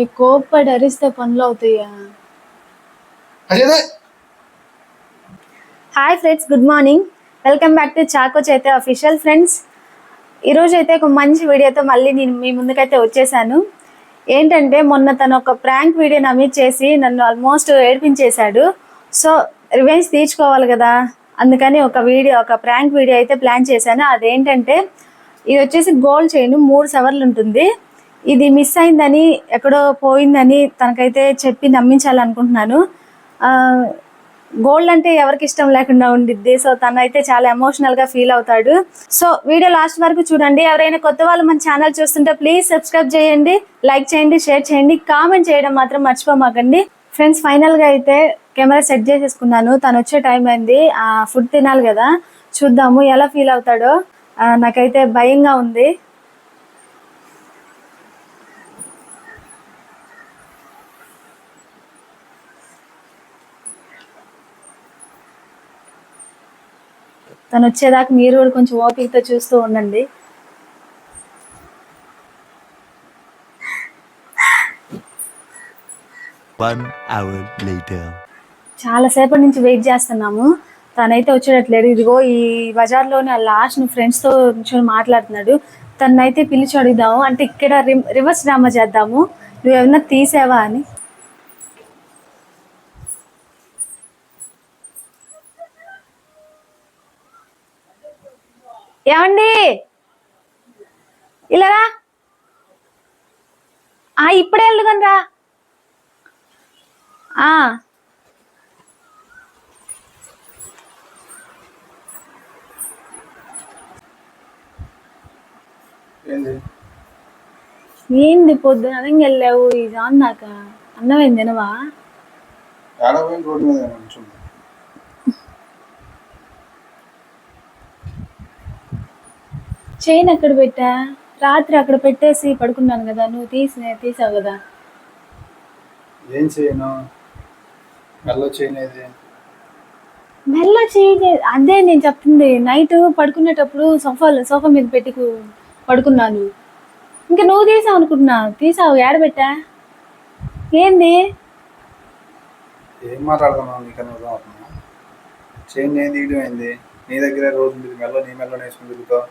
ఈ కోప్పడి అరిస్తే పనులు అవుతాయా? అదే hi friends good morning welcome back to choco చైతే official friends ఈరోజు అయితే ఒక మంచి వీడియోతో మళ్ళీ నేను మీ ముందుకైతే వచ్చేసాను. ఏంటంటే మొన్న తను ఒక ప్రాంక్ వీడియో నమ్మి చేసి నన్ను ఆల్మోస్ట్ ఏడిపించేశాడు. సో రివెంజ్ తీర్చుకోవాలి కదా. అందుకని ఒక వీడియో ఒక ప్రాంక్ వీడియో అయితే ప్లాన్ చేశాను. అదేంటంటే ఇది వచ్చేసి గోల్డ్ చైన్ మూడు సవర్లు ఉంటుంది. ఇది మిస్ అయిందని ఎక్కడో పోయిందని తనకైతే చెప్పి నమ్మించాలనుకుంటున్నాను. గోల్డ్ అంటే ఎవరికి ఇష్టం లేకుండా ఉండిద్ది. సో తను అయితే చాలా ఎమోషనల్గా ఫీల్ అవుతాడు. సో వీడియో లాస్ట్ వరకు చూడండి. ఎవరైనా కొత్త వాళ్ళు మన ఛానల్ చూస్తుంటే ప్లీజ్ సబ్స్క్రైబ్ చేయండి లైక్ చేయండి షేర్ చేయండి కామెంట్ చేయడం మాత్రం మర్చిపోమాకండి. ఫ్రెండ్స్ ఫైనల్గా అయితే కెమెరా సెట్ చేసేసుకున్నాను. తను వచ్చే టైం అయింది. ఫుడ్ తినాలి కదా. చూద్దాము ఎలా ఫీల్ అవుతాడో. నాకైతే భయంగా ఉంది. తను వచ్చేదాకా మీరు కూడా కొంచెం ఓపికతో చూస్తూ ఉండండి. చాలా సేపటి నుంచి వెయిట్ చేస్తున్నాము. తనైతే వచ్చేటట్లేడు ఇదిగో ఈ బజార్లోనే లాస్ట్ ఫ్రెండ్స్తో నుంచి మాట్లాడుతున్నాడు. తనైతే పిలిచి అడుగుదాము. అంటే ఇక్కడ రివర్స్ డ్రామా చేద్దాము. నువ్వు ఏమన్నా తీసావా అని. ఏమండి? ఇలా రా. ఆ ఇప్పుడే వెళ్ళుగని రా. ఆ. ఏంది? ఏంది పొద్దున అదంగా వెళ్ళావు? ఇది అందాక అన్నం ఏం తినవా? చైన్ ఎక్కడ పెట్టా? రాత్రి అక్కడ పెట్టేసి పడుకున్నాను కదా నువ్వు తీసి తీసావు కదా. ఏం చేయను మెల్ల చేయనేది మెల్ల చేయి అదే నేను చెప్తుంది నైట్ పడుకునేటప్పుడు సోఫా సోఫా మీద పెట్టి పడుకున్నాను. ఇంకా నువ్వు తీసావు అనుకుంటున్నా తీసావు ఏడ పెట్టా? ఏంది? ఏం మాట్లాడుతున్నావు నీకు అర్థం అవుతున్నా చైన్ నేను తీయడం ఏంది? నీ దగ్గర రోజు మెల్ల నీ మెల్ల వేసుకుని తిరుగుతావు.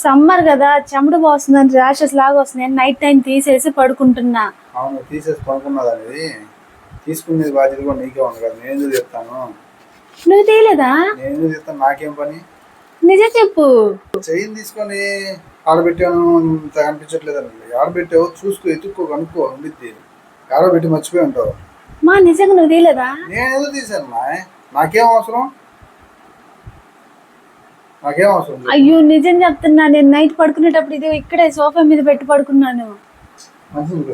సమ్మర్ కదా చెమట పోస్తుందని ర్యాషెస్ లాగా వస్తుంది నైట్ టైం తీసేసి పడుకుంటున్నా. అవును తీసేసి పనుకున్నది అనేది తీసుకునేది బాధ్యత కూడా నీకే ఉంది కదా నేను చెప్తాను నువ్వు తీయలేదా? నేను చెప్తాను నాకేం పని? నిజం చెప్పు. చైన్ తీసుకొని ఆడబెట్టాను ఇంత కనిపించట్లేదు అని ఆడబెట్టావు చూసుకో ఎత్తుక్కో కనుక్కో ఉండిద్ది. ఆడబెట్టి మర్చిపోయి ఉంటావు. మా నిజంగా నువ్వు తీయలేదా? నేను ఎందుకు తీసాను నాకేం అవసరం. అయ్యో నిజం చెప్తున్నా నేను నైట్ పడుకునేటప్పుడు ఇది ఇక్కడే సోఫా మీద పెట్టి పడుకున్నాను. మంచిది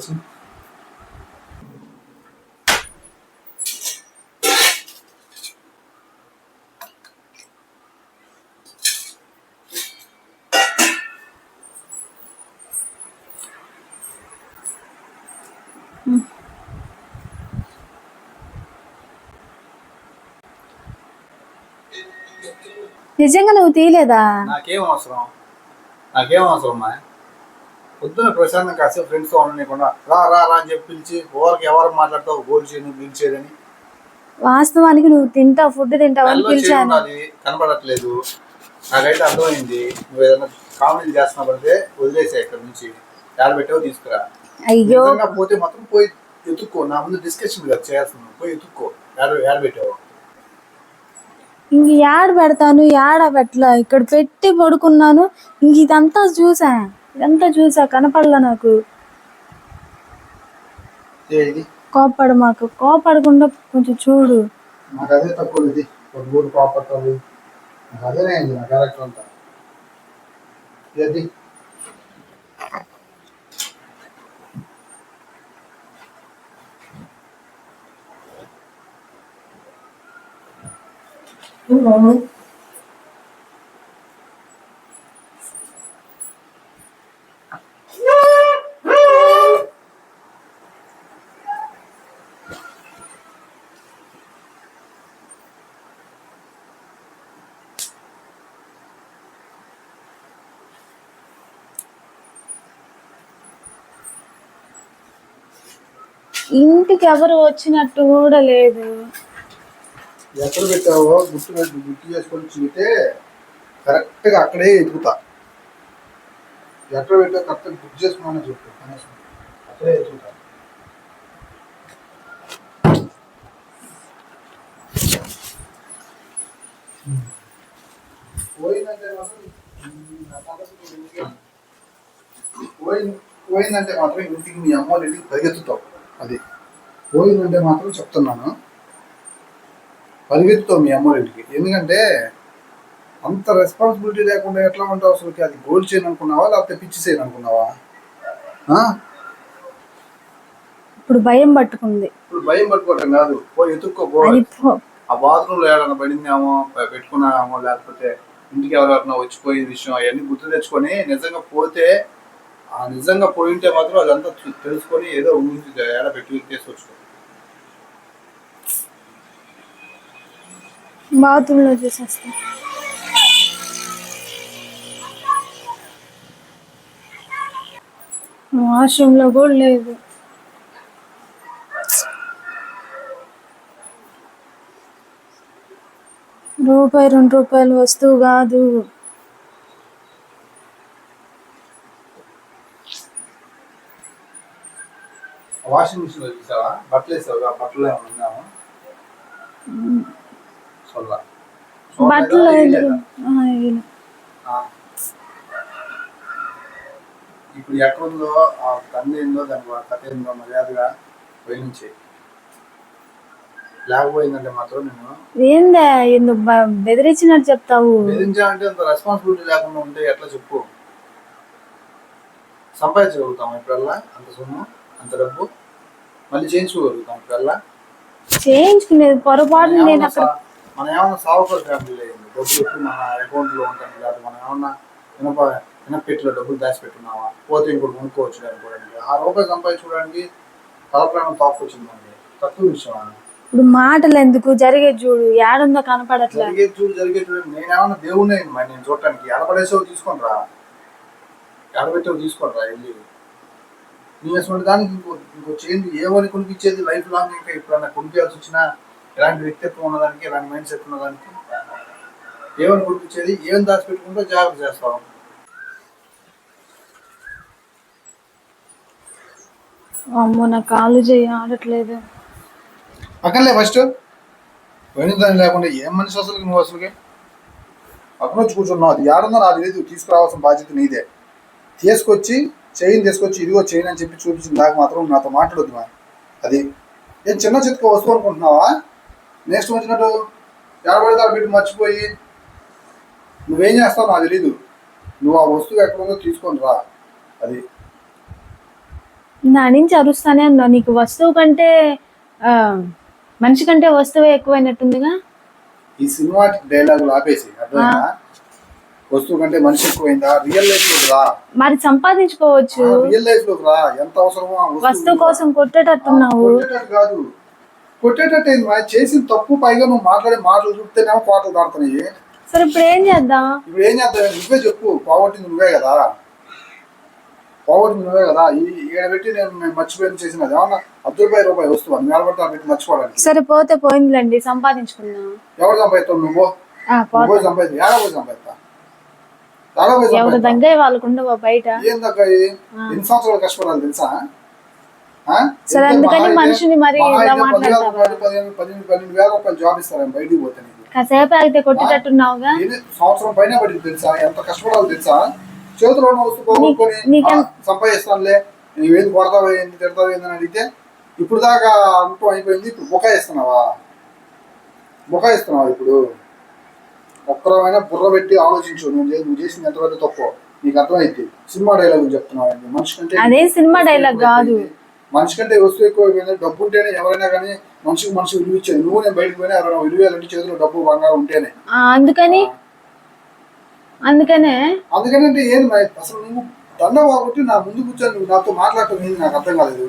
నిజంగా నువ్వు తీయలేదా? నాకేం అవసరం? నాకేం అవసరం మా పొద్దున ప్రశాంతం కాసేపు ఫ్రెండ్స్తో ఉండకుండా రా రా రా అని చెప్పి పిలిచి ఎవరికి ఎవరు మాట్లాడతావు? గోల్ చేయను పిలిచేదని వాస్తవానికి నువ్వు తింటావు ఫుడ్ తింటావు అని పిలిచాను. ఉన్నది కనపడట్లేదు నాకైతే అర్థమైంది. నువ్వు ఏదైనా కామెడీ చేస్తున్నా పడితే వదిలేసా ఇక్కడ నుంచి. పెట్టావు తీసుకురా. అయ్యో. పోతే మాత్రం పోయి ఎత్తుక్కో. నా ముందు డిస్కషన్ చేస్తున్నావు పోయి ఎత్తుక్కో. ఏడ పెట్టావు? ఇంక యాడ పెడతాను యాడ పెట్టలా? ఇక్కడ పెట్టి పడుకున్నాను ఇంక ఇదంతా చూసా. ఇదంతా చూసా కనపడలా నాకు. కోపడు మాకు. కోపడకుండా కొంచెం చూడు. అదే తక్కువ నాకు ఇంటికి ఎవరు వచ్చినట్టు కూడా లేదు. ఎక్కడ పెట్టావో గుర్తు పెట్టి గుర్తు చేసుకొని చూస్తే కరెక్ట్గా అక్కడే ఎదుగుతా. ఎక్కడ పెట్టావు కరెక్ట్గా గుర్తు చేసుకున్నానని చెప్పు కనీసం అక్కడే ఎదుగుతా. పోయిందంటే మాత్రం పోయిందంటే మాత్రం ఇంటికి మీ అమ్మ ఇంటికి పరిగెత్తుతావు. అది. పోయిందంటే మాత్రం చెప్తున్నాను. పరిగెత్తుతావు మీ అమ్మ వాళ్ళ ఇంటికి ఎందుకంటే అంత రెస్పాన్సిబిలిటీ లేకుండా ఎట్లా ఉంటావు అసలుకి? అది గోల్డ్ చైన్ అనుకున్నావా? లేకపోతే పిచ్చి చైన్ అనుకున్నావా? ఇప్పుడు భయం పట్టుకుంది. ఇప్పుడు భయం పట్టుకోవటం కాదు. పోయి ఎత్తుక్కో పో. అది పో- ఆ బాత్రూంలో ఏడన్నా పడిందేమో పెట్టుకున్నామో లేకపోతే ఇంటికి ఎవరెవరన్నా వచ్చిపోయే విషయం అవన్నీ గుర్తు తెచ్చుకొని నిజంగా పోతే ఆ నిజంగా పోయింటే మాత్రం అదంతా తెలుసుకొని ఏదో ఊరికి ఏడ పెట్టి తీసుకొచ్చుకో బాత్రూంలో చూసేస్తా. వాష్రూమ్ కూడా లేదు. రూపాయి రెండు రూపాయలు వస్తువు కాదు. వాషింగ్ మిషన్లో బట్టలు వేసావు ఆ బట్టలు ఉన్నాము ఇలా. ఆ. ఇప్పుడు ఎక్కడుందో ఆ కన్ను ఏందో దానికి ఆ కథ ఏందో మర్యాదగా పోయించి లేకపోయిందంటే మాత్రం నేను ఏందే ఎందుకు బెదిరించినట్టు చెప్తావు? బెదిరించాలంటే అంత రెస్పాన్సిబిలిటీ లేకుండా ఉంటే ఎట్లా చెప్పు? సంపాదించగలుగుతాం ఇప్పుడల్లా? అంత సొమ్ము అంత డబ్బు? మళ్ళీ చేయించుకోగలుగుతాం ఇప్పుడల్లా? చేయించుకునేది పొరపాటు నేను అక్కడ మనం ఏమన్నా సావుకారు ఫ్యామిలీ అయింది డబ్బులు ఎప్పుడు మన అకౌంట్లో ఉంటాయి లేదా మనం ఏమన్నా ఇనప ఇనపెట్టిలో డబ్బులు దాచిపెట్టున్నావా పోతే ఇంకోటి కొనుక్కోవచ్చు అనుకోవడానికి ఆ రూపాయి సంపాదించుకోవడానికి తలప్రాణం మనకి తక్కువ విషయం ఇప్పుడు మాటలు ఎందుకు? జరిగే చూడు ఏడుందో కనపడట్లే. జరిగే చూడు జరిగే చూడు. నేనేమన్నా దేవుడిని అయింది మరి నేను చూడటానికి. ఎడపడేసావు తీసుకొని రా. ఎడబెట్టావు తీసుకొని రా వెళ్ళి. నీ అసలు దానికి ఇంకో ఇంకో చేంజ్ ఏమని కొనిపించేది లైఫ్ లాంగ్ ఇంకా ఎప్పుడన్నా కొనిపించాల్సి వచ్చినా ఇలాంటి వ్యక్తిత్వం ఉన్నదానికి ఇలాంటి మైండ్ సెట్ ఉన్నదానికి ఏమని కొనిపించేది ఏం దాచిపెట్టుకుంటే జాగ్రత్త చేస్తాం అమ్మో నా కాలు చేయి ఆడట్లేదు. పక్కనలే ఫస్ట్ పోయిన దాని లేకుండా ఏం మనిషి అసలు నువ్వు అసలుకి? పక్కన వచ్చి కూర్చున్నావు. అది ఏడుందో నాకు తెలియదు తీసుకురావాల్సిన బాధ్యత నీదే. తీసుకొచ్చి చైన్ తీసుకొచ్చి ఇదిగో చైన్ అని చెప్పి చూపించిన దాకా మాత్రం నాతో మాట్లాడొద్దు మా అది ఏం చిన్న చిత్క వస్తువు అనుకుంటున్నావా? నెక్స్ట్ వచ్చినట్టు ఎడబడితే పెట్టి మర్చిపోయి నువ్వేం చేస్తావు నాకు తెలీదు. నువ్వు ఆ వస్తువు ఎక్కడ ఉందో తీసుకొని రా. అది. నా నుంచి అరుస్తానే ఉన్నా నీకు వస్తువు కంటే మనిషి కంటే వస్తువే ఎక్కువైనట్టుందిగా? ఈ సినిమాటిక్ డైలాగులు ఆపేసి వస్తువు కంటే మనిషి ఎక్కువైందా? రియల్ లైఫ్లోకి రా. మరి సంపాదించుకోవచ్చు. రియల్ లైఫ్లోకి రా. ఎంత అవసరమో వస్తువు కోసం కొట్టేటట్టున్నావు. కొట్టేటట్టు కాదు. కొట్టేటట్టు మా చేసిన తప్పు పైగా నువ్వు మాట్లాడే మాటలు చూస్తేనేమో కోటలు దాడుతున్నాయి సరే ఇప్పుడు ఏం చేద్దాం? ఇప్పుడు ఏం చేద్దాం? నువ్వే చెప్పు. పోగొట్టింది నువ్వే కదా. పోగొట్టింది నువ్వే కదా. ఈడ పెట్టి నేను మర్చిపోయిన చేసినది. ఏమన్నా అర్ధ రూపాయి రూపాయి వస్తువు అని నిలబడతా పెట్టి మర్చిపోవడానికి. సరే పోతే పోయిందిలేండి సంపాదించుకుందాం. ఎవరు సంపాదిస్తావు? నువ్వు? పోయి సంపాదిస్తా ఏడా పోయి సంపాదిస్తా? ఎవరు దగ్గర వాళ్ళకు ఉండవా బయట? ఏందక్క ఇది? ఎన్ని సంవత్సరాలు కష్టపడాలి తెలుసా? సరే, అందుకని అయితే- మనిషిని మరి ఇలా అయితే రూపాయలు జాబ్ ఇస్తారు బయటికి పోతే కాసేపు ఆగితే కొట్టేటట్టున్నావుగా? సంవత్సరం పైన పడింది తెలుసా? ఎంత కష్టపడాలి తెలుసా? చేతిలో ఉన్న వస్తువు పోగొట్టుకొని సంపాదిస్తానులే నువ్వేది కొడతావు ఏంది తిడతావు ఏందని అడిగితే ఇప్పుడు దాకా అంతం అయిపోయింది ఇప్పుడు బుకాయిస్తున్నావా బుకాయిస్తున్నావా ఇప్పుడు? ఒక్కరమైనా బుర్ర పెట్టి ఆలోచించు నువ్వు నువ్వు చేసింది ఎంతవరకు తప్పు. నీకు అర్థమైంది సినిమా డైలాగ్ చెప్తున్నావు మనిషి కంటే అదే సినిమా డైలాగ్ కాదు. మనిషి కంటే వస్తువు ఎక్కువైపోయింది డబ్బు ఉంటేనే ఎవరైనా కానీ మనిషికి మనిషి విలువ ఇచ్చేది. నువ్వు నేను బయటకు పోయినా ఎవరైనా విలువ ఇవ్వాలంటే చేతిలో డబ్బు బంగారం ఉంటేనే. అందుకని అందుకనే. అందుకనంటే ఏంది మరి? అసలు నువ్వు దండ కాబట్టి నా ముందు కూర్చొని నువ్వు నాతో మాట్లాడటం ఏంది? నాకు అర్థం కాలేదు.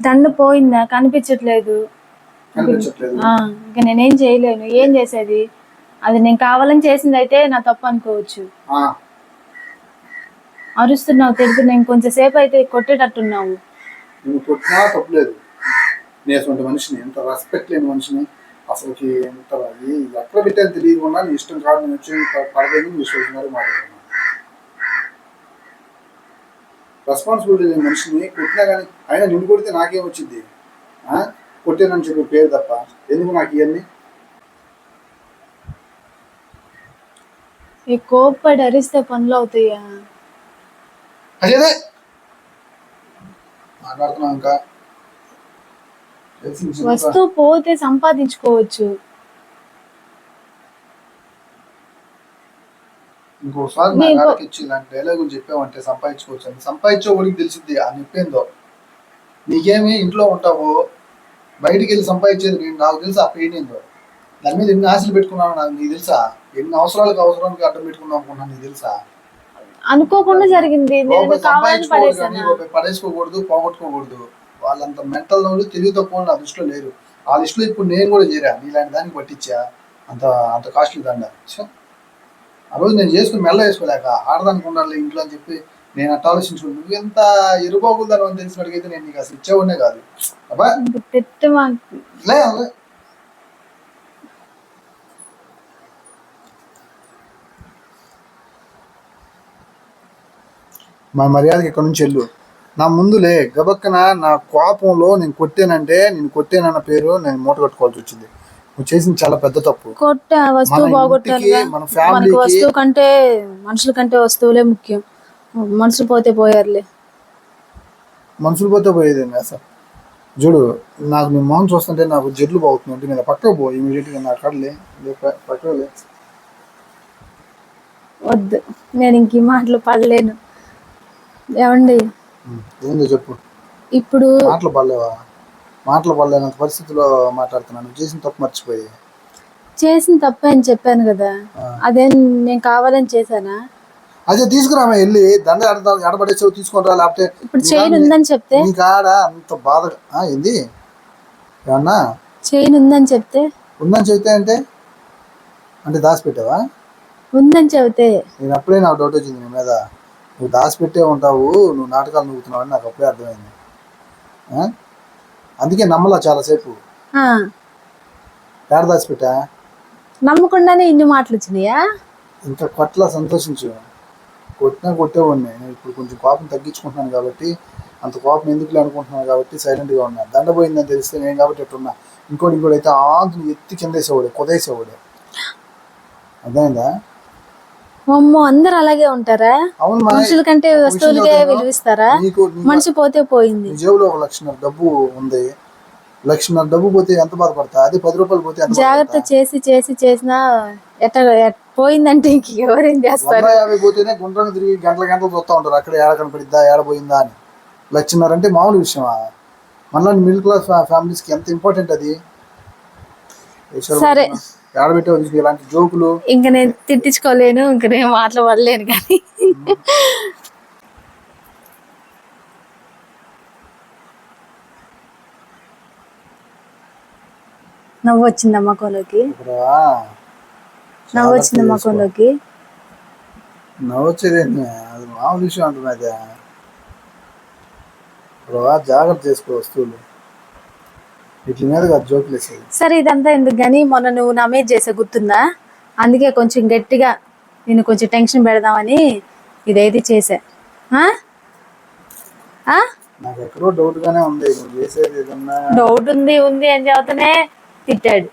దండ పోయిందా? కనిపించట్లేదు. ఇక నేనేం చేయలేను. ఏం చేసేది? అది నేను కావాలని చేసింది అయితే నా తప్పు అనుకోవచ్చు. అరుస్తున్నావు తిడుతున్నావు ఇంకొంచెం సేపు అయితే కొట్టేటట్టున్నావు. నువ్వు కొట్టినా తప్పులేదు నేను అటువంటి మనిషిని ఎంత రెస్పెక్ట్ లేని మనిషిని అసలుకి ఎంత ఎక్కడ పెట్టాను తెలియకుండా నీ ఇష్టం కాదు నేను వచ్చి పడలేదు నీ మాట్లాడుతున్నాను. రెస్పాన్సిబిలిటీ లేని మనిషిని కొట్టినా కానీ అయినా నిన్ను కొడితే నాకేం వచ్చింది? ఆ? కొట్టానని చెప్పి పేరు తప్ప ఎందుకు నాకు ఇవన్నీ? ఈ కోప్పడి అరిస్తే పనులు అవుతాయా? అదే మాట్లాడుతున్నాం ఇంకా వస్తువు పోతే సంపాదించుకోవచ్చు. ఇంకోసారి నా నీకు- కాడకి ఇచ్చి ఇలాంటి డైలాగులు చెప్పావంటే సంపాదించుకోవచ్చు అని. సంపాదించే వాడికి తెలిసింది ఆ నిప్పేందో నీకేమి ఇంట్లో ఉంటావు? బయటికి వెళ్ళి సంపాదించేది నేను నాకు తెలుసా ఆ పెయిన్ ఏందో. దాని మీద ఎన్ని ఆశలు పెట్టుకున్నాను నాకు నీకు తెలుసా? ఎన్ని అవసరాలకు అవసరానికి అడ్డం పెట్టుకున్నాం అనుకున్నాను నీకు తెలుసా? అనుకోకుండా జరిగింది. నేను కావాలని పడేసాను పడేసుకోకూడదు పోగొట్టుకోకూడదు. వాళ్ళంత మెంటల్ నోళ్ళు తెలివి తక్కువ నా దృష్టిలో లేరు. ఆ లిస్టులో ఇప్పుడు నేను కూడా చేరా. నీలాంటి దానికి పట్టించా? అంత అంత కాస్ట్లీ దండ. ఆ రోజు నేను చేసుకుని మెల్ల వేసుకోలేక ఆడదానికి ఉండాలి ఇంట్లో అని చెప్పి నేను అట్ట ఆలోచించుకుని నువ్వు ఎంత ఇరుబాగుందని అని తెలిసినట్టుగైతే నేను నీకు అసలు ఇచ్చేవాడినే కాదు. అబ్బా! మా. మా మర్యాదకి ఇక్కడ నుంచి వెళ్ళు. నా ముందులే గబక్కన నా కోపంలో నేను కొట్టానంటే నేను కొట్టానన్న పేరు నేను మూట కట్టుకోవాల్సి వచ్చింది. నువ్వు చేసింది చాలా పెద్ద తప్పు. కొట్ట వస్తువు మన ఫ్యామిలీకి వస్తువు కంటే మనుషుల కంటే వస్తువులే ముఖ్యం. మనుషులు పోతే పోయారులే. మనుషులు పోతే పోయేది అసలు చూడు నాకు నీ మొహం చూస్తుంటే నాకు జడ్లు బాగుతుంది అంటే మీద పక్కకు పో ఇమీడియట్గా నా కడలే పక్కకు లే. వద్దు. నేను ఇంక మాటలు పడలేను. ఏమండి? ఏందో చెప్పు? ఇప్పుడు మాటలు పడలేవా? మాటలు పడలేనంత పరిస్థితిలో మాట్లాడుతున్నాను చేసిన తప్పు మర్చిపోయి చేసిన తప్పే అని చెప్పాను కదా. అదేం నేను కావాలని చేశానా? అదే తీసుకురామా వెళ్ళి. దండ ఎడ ఎడబడేసావు తీసుకొని రా లేకపోతే ఇప్పుడు చైన్ ఉందని చెప్తే? కాడ అంత బాధ. ఏంది? ఏమన్నా? చైన్ ఉందని చెప్తే? ఉందని చెబితే అంటే? అంటే దాచిపెట్టావా? ఉందని చెబితే? నేను అప్పుడే నాకు డౌట్ వచ్చింది నీ మీద. నువ్వు దాచిపెట్టే ఉంటావు నువ్వు నాటకాలు నవ్వుతున్నావు అని నాకు అప్పుడే అర్థమైంది? అందుకే నమ్మలా చాలాసేపు. ఏడ దాచిపెట్టా? నమ్మకుండానే ఇన్ని మాటలు వచ్చినాయా ఇంకా కొట్ల సంతోషించు. కొట్టినా కొట్టేవాడిని నేను ఇప్పుడు కొంచెం కోపం తగ్గించుకుంటున్నాను కాబట్టి అంత కోపం ఎందుకులే అనుకుంటున్నాను కాబట్టి సైలెంట్గా ఉన్నా. దండ పోయిందని తెలిస్తే నేను కాబట్టి ఎట్టున్నా ఇంకోటి ఇంకోటి అయితే ఆంతుని ఎత్తి కిందేసేవాడు కుదేసేవాడు. అర్థమైందా? అమ్మో అందరు అలాగే ఉంటారా? మనుషుల కంటే వస్తువులకే. విలువిస్తారా? మనిషి పోతే పోయింది. జేబులో ఒక లక్షన్నర డబ్బు ఉంది. లక్షన్నర డబ్బు పోతే ఎంత బాధపడతా? అదే పది రూపాయలు పోతే జాగ్రత్త చేసి చేసి చేసినా ఎట్ట ఎట్ పోయిందంటే ఇంక ఎవరేం చేస్తారు? యాభై పోతేనే గుండ్రంగా తిరిగి గంటల గంటలు చూస్తూ ఉంటారు. అక్కడ ఏడ కనపడిద్దా ఏడ పోయిందా అని. లక్షన్నర అంటే మామూలు విషయమా? మనలాంటి మిడిల్ క్లాస్ ఫ్యామిలీస్కి ఎంత ఇంపార్టెంట్ అది? సరే. ఇలాంటి జోకులు. ఇంక నేను తిట్టించుకోలేను ఇంక నేను మాట్లాడలేను కానీ. నవ్వు వచ్చింది అమ్మకంలోకి ఇక్కడ నవ్వు వచ్చింది అమ్మకంలోకి నవ్వొచ్చేది ఏంటి? అది మామూలు విషయం అంటున్నది జాగ్రత్త చేసుకో వస్తువులు. వీటి మీద జోకులు సరే. ఇదంతా ఎందుకు కానీ మొన్న నువ్వు నా మీద చేసే గుర్తుందా? అందుకే కొంచెం గట్టిగా నేను కొంచెం టెన్షన్ పెడదామని ఇదైతే చేసా? నాకు ఎక్కడో డౌట్ గానే ఉంది. డౌట్ ఉంది ఉంది అని చెబుతూనే తిట్టాడు.